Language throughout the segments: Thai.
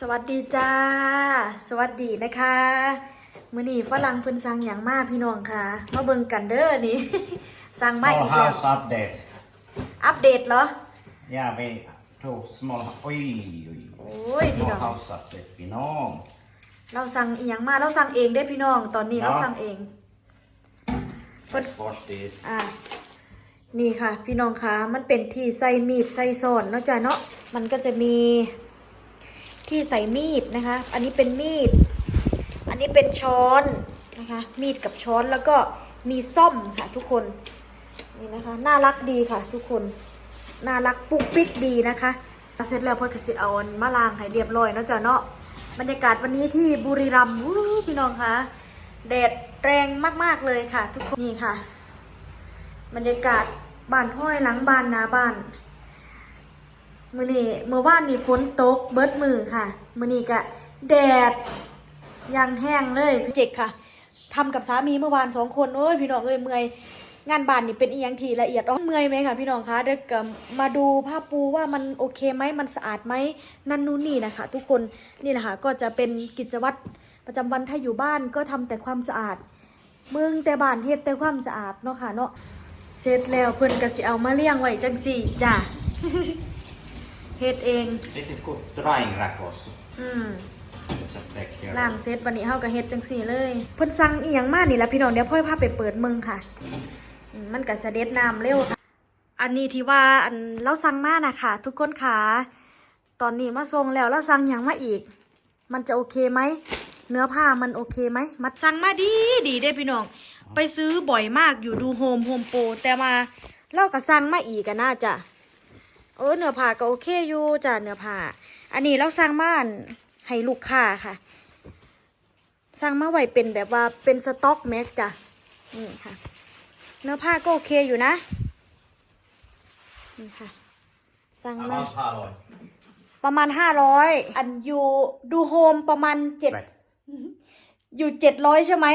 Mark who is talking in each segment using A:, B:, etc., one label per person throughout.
A: สวัสดีจ้า สวัสดีนะคะมื้อนี้ฝรั่งเพิ่นสั่งอย่างมากพี่น้องค่ะ มาเบิ่งกันเด้อนี่ สั่งมา
B: Small
A: อีกแล้ว
B: house update.
A: อัปเดตเหรอ
B: Yeah, we do small. Oj, oj.
A: โอ้ยพี่
B: Small
A: น้อง
B: house update. Vi know.
A: เราสั่งอีหยังมาเราสั่งเองได้อพี่น้องตอนนี้เรา
B: เนาะ
A: สั่งเอง
B: Let's wash this.
A: อ่านี่ค่ะ พี่น้องคะมันเป็นที่ใส่มีดใส่ซ่อนเนาะจ้ะเนาะมันก็จะมี ที่ใส่มีดนะคะ อันนี้เป็นมีด อันนี้เป็นช้อนนะคะ มีดกับช้อนแล้วก็มีซ่อมค่ะทุกคนนี่นะคะน่ารักดีค่ะ ทุกคนน่ารักปุ๊กปิ๊กดีนะคะเสร็จแล้วพ่อก็สิเอามะลางให้เรียบร้อยเนาะจ้ะเนาะบรรยากาศวันนี้ที่บุรีรัมย์พี่น้องคะแดดแรงมากๆเลยค่ะ ทุกคนนี่ค่ะ บรรยากาศบ้านห้อยหลังบ้านนาบ้าน มือนี้เมื่อวานนี่ฝนตกเบิดมือค่ะ มื่อนี้กะแดดยังแห้งเลยเจ็กค่ะทำกับสามีเมื่อวานสองคนโอ้ยพี่น้องเอ้ยเมื่อยงานบ้านนี่เป็นอีหยังทีละเอียดอ่อนเมื่อยไหมค่ะพี่น้องคะเด็กกับมาดูผ้าปูว่ามันโอเคไหมมันสะอาดไหมนั่นนู่นนี่นะคะ ทุกคนนี่แหละค่ะก็จะเป็นกิจวัตรประจำวันถ้าอยู่บ้านก็ทำแต่ความสะอาดมืองแต่บ้านเฮ็ดแต่ความสะอาดเนาะค่ะเนาะเสร็จแล้วเพิ่นก็สิเอามาเลี้ยงไว้จังสี่จ้ะ เฮ็ดเอง
B: This is good drying rack also.
A: อืม
B: Just take care.
A: ล่างเสร็จวันนี้เฮาก็เฮ็ดจังสี่เลยเพิ่นสั่งอีหยังมานี่ล่ะพี่น้องเดี๋ยวพ่อยพาไปเปิดเมืองค่ะอืมมันก็เสด็จน้ำเร็วค่ะ อันนี้ที่ว่าอันเราสั่งมานะค่ะทุกคนค่ะตอนนี้มาส่งแล้วเราสั่งหยังมาอีก มันจะโอเคไหมเนื้อผ้ามันโอเคไหมมัดสั่งมาดีดีเด้พี่น้อง ไปซื้อบ่อยมากอยู่ดูโฮมโฮมโปรแต่มาเราก็สั่งมาอีกกันน่าจะ เออเนื้อผ้าก็โอเคอยู่จ้ะเนื้อผ้าอันนี้เราสั่งมาอันให้ลูกค้าค่ะสั่งมาไว้เป็นแบบว่าเป็นสต็อกแม็กจ้ะนี่ค่ะ เนื้อผ้าก็โอเคอยู่นะนี่ค่ะสั่งมา
B: About halvoj.
A: ประมาณห้าร้อยอันอยู่ดูโฮมประมาณเจ็ด
B: Right.
A: อยู่เจ็ดร้อยใช่ไหม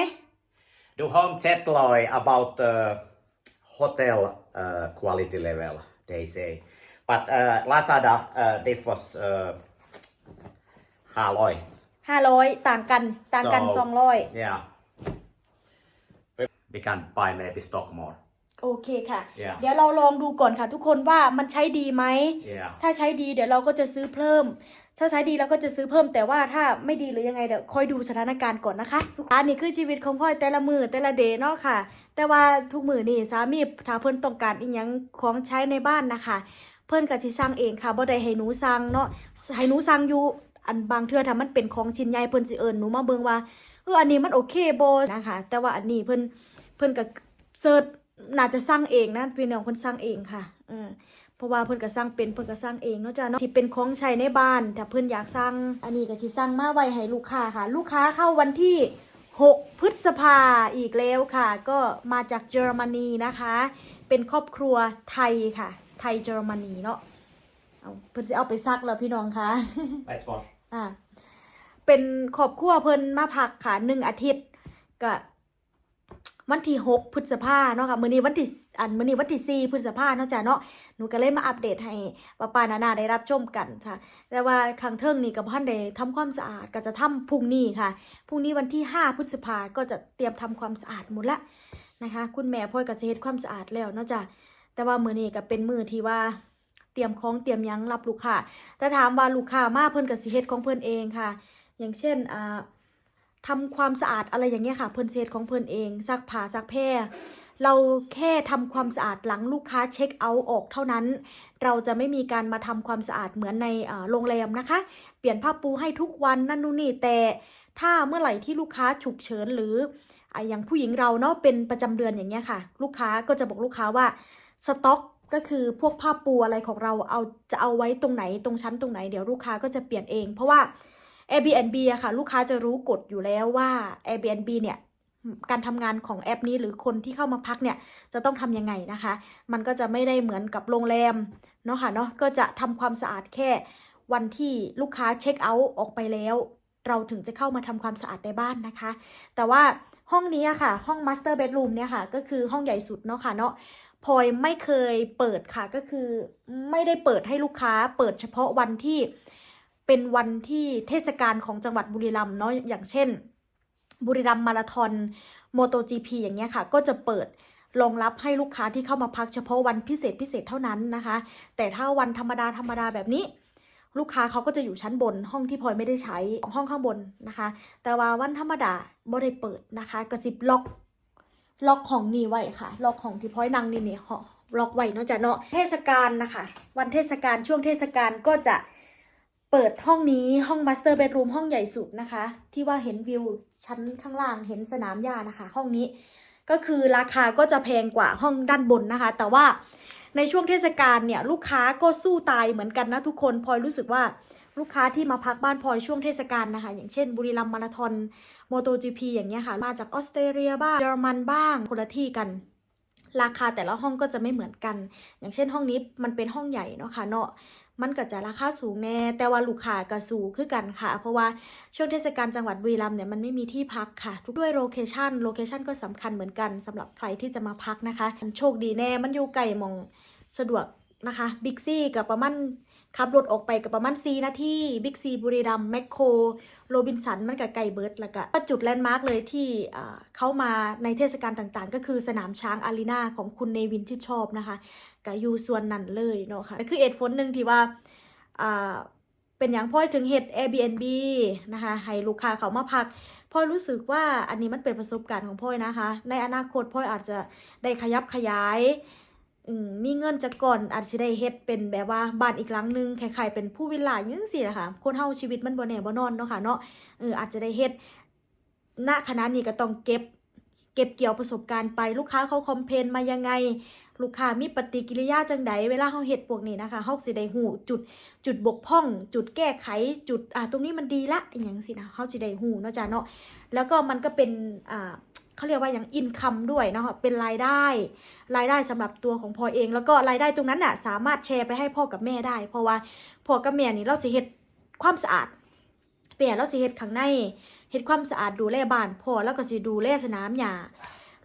B: Du home Zetloi about the hotel uh, quality level, they say. But uh, Lazada, uh, this was uh, halvoj.
A: ห้าร้อยต่างกันต่างกันสองร้อย
B: Yeah. We can buy maybe stock more.
A: โอเคค่ะ
B: Yeah.
A: เดี๋ยวเราลองดูก่อนค่ะ ทุกคนว่ามันใช้ดีไหม
B: Yeah.
A: ถ้าใช้ดีเดี๋ยวเราก็จะซื้อเพิ่ม ถ้าใช้ดีเราก็จะซื้อเพิ่มแต่ว่าถ้าไม่ดีหรือยังไงเดี๋ยวคอยดูสถานการณ์ก่อนนะคะทุกอันนี้คือชีวิตของพ่อยแต่ละมือแต่ละเดย์เนาะค่ะ แต่ว่าทุกมือนี่สามีถ้าเพิ่นต้องการอีหยังของใช้ในบ้านนะคะเพิ่นก็สิสั่งเองค่ะบ่ได้ให้หนูสั่งเนาะให้หนูสั่งอยู่อันบางเทื่อถ้ามันเป็นของชิ้นใหญ่เพิ่นสิเอิ้นหนูมาเบิ่งว่าเอออันนี้มันโอเคบ่นะคะแต่ว่าอันนี้เพิ่นเพิ่นก็เสิร์ชน่าจะสั่งเองนะพี่น้องเพิ่นสั่งเองค่ะเออเพราะว่าเพิ่นก็สร้างเป็นเพิ่นก็สร้างเองเนาะจ้ะเนาะที่เป็นของใช้ในบ้านถ้าเพิ่นอยากสร้างอันนี้ก็สิสร้างมาไว้ให้ลูกค้าค่ะ ลูกค้าเข้าวันที่ 6 พฤษภาอีกแล้วค่ะ ก็มาจากเยอรมนีนะคะ เป็นครอบครัวไทยค่ะ ไทยเยอรมนีเนาะเอาเพิ่นสิเอาไปซักแล้วพี่น้องคะ
B: Let's wash.
A: อ่าเป็นครอบครัวเพิ่นมาพักค่ะหนึ่งอาทิตย์ก็วันที่หกพฤษภาเนาะค่ะมื้อนี้วันที่อันมื้อนี้วันที่สี่พฤษภาเนาะจ้ะเนาะหนูก็เลยมาอัปเดตให้ป้าปานานาได้รับชมกันค่ะ แต่ว่าครั้งเทิงนี่กับพันได้ทำความสะอาดก็จะทำพรุ่งนี้ค่ะพรุ่งนี้วันที่ห้าพฤษภาก็จะเตรียมทำความสะอาดหมดละนะคะ คุณแม่พ่อยก็จะเฮ็ดความสะอาดแล้วเนาะจ้ะ แต่ว่ามือนี้ก็เป็นมือที่ว่าเตรียมของเตรียมยังรับลูกค้าแต่ถามว่าลูกค้ามาเพิ่นก็สิเฮ็ดของเพิ่นเองค่ะ อย่างเช่นอ่าทำความสะอาดอะไรอย่างเงี้ยค่ะ เพิ่นเซตของเพิ่นเองซักผ้าซักแพรเราแค่ทำความสะอาดหลังลูกค้าเช็คเอาท์ออกเท่านั้น เราจะไม่มีการมาทำความสะอาดเหมือนในโรงแรมนะคะ เปลี่ยนผ้าปูให้ทุกวันนั่นนู่นนี่แต่ถ้าเมื่อไหร่ที่ลูกค้าฉุกเฉินหรืออ่าอย่างผู้หญิงเราเนาะเป็นประจำเดือนอย่างเงี้ยค่ะ ลูกค้าก็จะบอกลูกค้าว่า สต็อกก็คือพวกผ้าปูอะไรของเราเอาจะเอาไว้ตรงไหนตรงชั้นตรงไหนเดี๋ยวลูกค้าก็จะเปลี่ยนเอง เพราะว่า Airbnb อะค่ะ ลูกค้าจะรู้กฎอยู่แล้วว่า Airbnb เนี่ยการทำงานของแอปนี้หรือคนที่เข้ามาพักเนี่ยจะต้องทำยังไงนะคะ มันก็จะไม่ได้เหมือนกับโรงแรมเนาะค่ะเนาะก็จะทำความสะอาดแค่วันที่ลูกค้าเช็คเอาท์ออกไปแล้ว เราถึงจะเข้ามาทำความสะอาดในบ้านนะคะ แต่ว่าห้องนี้อะค่ะ ห้อง Master Bedroom เนี่ยค่ะ ก็คือห้องใหญ่สุดเนาะค่ะเนาะ พลอยไม่เคยเปิดค่ะก็คือไม่ได้เปิดให้ลูกค้า เปิดเฉพาะวันที่เป็นวันที่เทศกาลของจังหวัดบุรีรัมย์เนาะอย่างเช่น บุรีรัมย์มาราธอนโมโต GP อย่างเงี้ยค่ะ ก็จะเปิดรองรับให้ลูกค้าที่เข้ามาพักเฉพาะวันพิเศษพิเศษเท่านั้นนะคะ แต่ถ้าวันธรรมดาธรรมดาแบบนี้ ลูกค้าเขาก็จะอยู่ชั้นบนห้องที่พลอยไม่ได้ใช้ห้องข้างบนนะคะ แต่ว่าวันธรรมดาบ่ได้เปิดนะคะ กระสิบล็อก ล็อกของนี่ไว้ค่ะ ล็อกของที่พอยนั่งนี่นี่หอล็อกไว้เนาะจ้ะเนาะ เทศกาลนะคะ วันเทศกาลช่วงเทศกาลก็จะเปิดห้องนี้ห้องมาสเตอร์เบดรูมห้องใหญ่สุดนะคะ ที่ว่าเห็นวิวชั้นข้างล่างเห็นสนามหญ้านะคะ ห้องนี้ก็คือราคาก็จะแพงกว่าห้องด้านบนนะคะ แต่ว่าในช่วงเทศกาลเนี่ยลูกค้าก็สู้ตายเหมือนกันนะทุกคนพลอยรู้สึกว่า ลูกค้าที่มาพักบ้านพลอยช่วงเทศกาลนะคะ อย่างเช่นบุรีรัมย์มาราธอนโมโต GP อย่างเงี้ยค่ะ มาจากออสเตรเลียบ้างเยอรมันบ้างคนละที่กัน ราคาแต่ละห้องก็จะไม่เหมือนกัน อย่างเช่นห้องนี้มันเป็นห้องใหญ่เนาะค่ะเนาะมันก็จะราคาสูงแน่ แต่ว่าลูกค้าก็สูงคือกันค่ะ เพราะว่าช่วงเทศกาลจังหวัดบุรีรัมย์เนี่ยมันไม่มีที่พักค่ะ ทุกด้วยโลเคชันโลเคชันก็สำคัญเหมือนกันสำหรับใครที่จะมาพักนะคะโชคดีแน่ มันอยู่ไกลมองสะดวกนะคะ บิ๊กซีกับประมาณ ขับรถออกไปกับประมาณ4นาทีบิ๊กซีบุรีรัมแมคโครโรบินสันมันกับไก่เบิร์ดแล้วก็จุดแลนด์มาร์กเลยที่เข้ามาในเทศกาลต่างๆ ก็คือสนามช้างอารีนาของคุณเนวินที่ชอบนะคะก็อยู่ส่วนนั้นเลยเนาะค่ะก็คือเอ็ดฝนหนึ่งที่ว่าเป็นอย่างพ่อยถึงเฮ็ด Airbnb นะคะให้ลูกค้าเขามาพักพ่อรู้สึกว่าอันนี้มันเป็นประสบการณ์ของพ่อยนะคะ ในอนาคตพ่อยอาจจะได้ขยับขยาย อืมมีเงินจากก่อนอาจจะได้เฮ็ดเป็นแบบว่าบ้านอีกหลังนึงคล้ายๆเป็นผู้วิลล่าอย่างจังซี่นะคะคนเฮาชีวิตมันบ่แน่บ่นอนเนาะค่ะเนาะเอออาจจะได้เฮ็ดณขณะนี้ก็ต้องเก็บ เก็บเกี่ยวประสบการณ์ไปลูกค้าเขาคอมเพนมายังไง ลูกค้ามีปฏิกิริยาจังใดเวลาเขาเฮ็ดพวกนี้นะคะเฮาสิได้ฮู้จุดจุดบกพร่อง จุดแก้ไขจุดอ่าตรงนี้มันดีละอหย่างสินะเขาจะได้หูเนาะจ้ะเนาะแล้วก็มันก็เป็นอ่า เขาเรียกว่าอย่างอินคัมด้วยนะค่ะเป็นรายได้ รายได้สำหรับตัวของพลอยเอง แล้วก็รายได้ตรงนั้นน่ะสามารถแชร์ไปให้พ่อกับแม่ได้ เพราะว่าพ่อกับแม่นี่เราสิเฮ็ดความสะอาดเปลี่ยนเราสิเฮ็ดข้างในเฮ็ดความสะอาดดูแลบ้านพ่อแล้วก็สิดูแลสนามหญ้า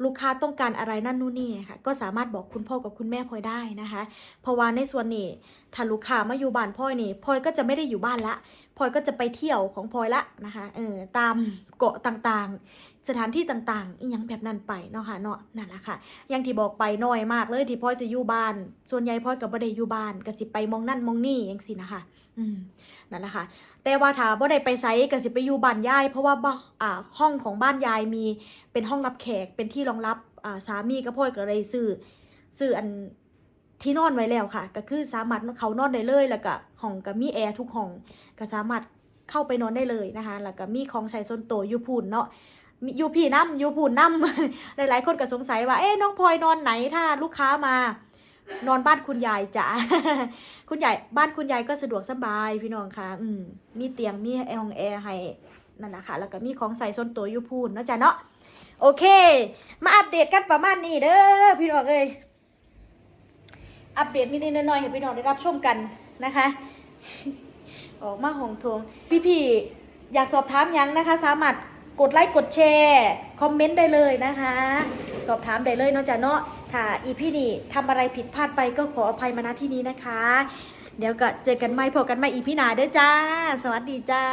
A: ลูกค้าต้องการอะไรนั่นนู่นนี่ค่ะก็สามารถบอกคุณพ่อกับคุณแม่พลอยได้นะคะ เพราะว่าในส่วนนี้ถ้าลูกค้ามาอยู่บ้านพลอยนี่พลอยก็จะไม่ได้อยู่บ้านละพลอยก็จะไปเที่ยวของพลอยละนะคะเออตามเกาะต่างๆ สถานที่ต่างๆอหยังแบบนั้นไปเนาะค่ะเนาะนั่นแหละค่ะอย่างที่บอกไปน้อยมากเลยที่พลอยจะอยู่บ้าน ส่วนใหญ่พลอยกับบ่ได้อยู่บ้านก็สิไปมองนั่นมองนี่อย่างสินะคะ อืมนั่นแหละค่ะ แต่ว่าถ้าบ่ได้ไปไซก็สิไปอยู่บ้านยาย เพราะว่าบ้อ่าห้องของบ้านยายมีเป็นห้องรับแขกเป็นที่รองรับอ่าสามีกับพ่อยก็เลยซื้อซื้ออันที่นอนไว้แล้วค่ะ ก็คือสามารถเขานอนได้เลยแล้วก็ห้องก็มีแอร์ทุกห้องก็สามารถเข้าไปนอนได้เลยนะคะ แล้วก็มีของใช้ส่วนตัวอยู่พูนเนาะ อยู่พี่น้ำอยู่พูนน้ำหลายๆ คนก็สงสัยว่า เอ๊ะน้องพลอยนอนไหนถ้าลูกค้ามานอนบ้านคุณยายจ้ะคุณยายบ้านคุณยายก็สะดวกสบายพี่น้องค่ะ อืมมีเตียงมีแอร์ห้องแอร์ให้นั่นแหละค่ะ แล้วก็มีของใส่ส่วนตัวอยู่พูนเนาะจ้ะเนาะโอเค มาอัปเดตกันประมาณนี้เด้อพี่น้องเอ้ยอัปเดตนิดๆหน่อยๆให้พี่น้องได้รับชมกันนะคะ ออกมาหงทวงพี่ๆอยากสอบถามยังนะคะ สามารถ กดไลค์กดแชร์คอมเมนต์ได้เลยนะคะ สอบถามได้เลยนอกจากเนาะถ้าอีพี่นี่ทำอะไรผิดพลาดไปก็ขออภัยมาณที่นี้นะคะ เดี๋ยวก็เจอกันใหม่พบกันใหม่อีพี่หนาเด้อจ้า สวัสดีจ้า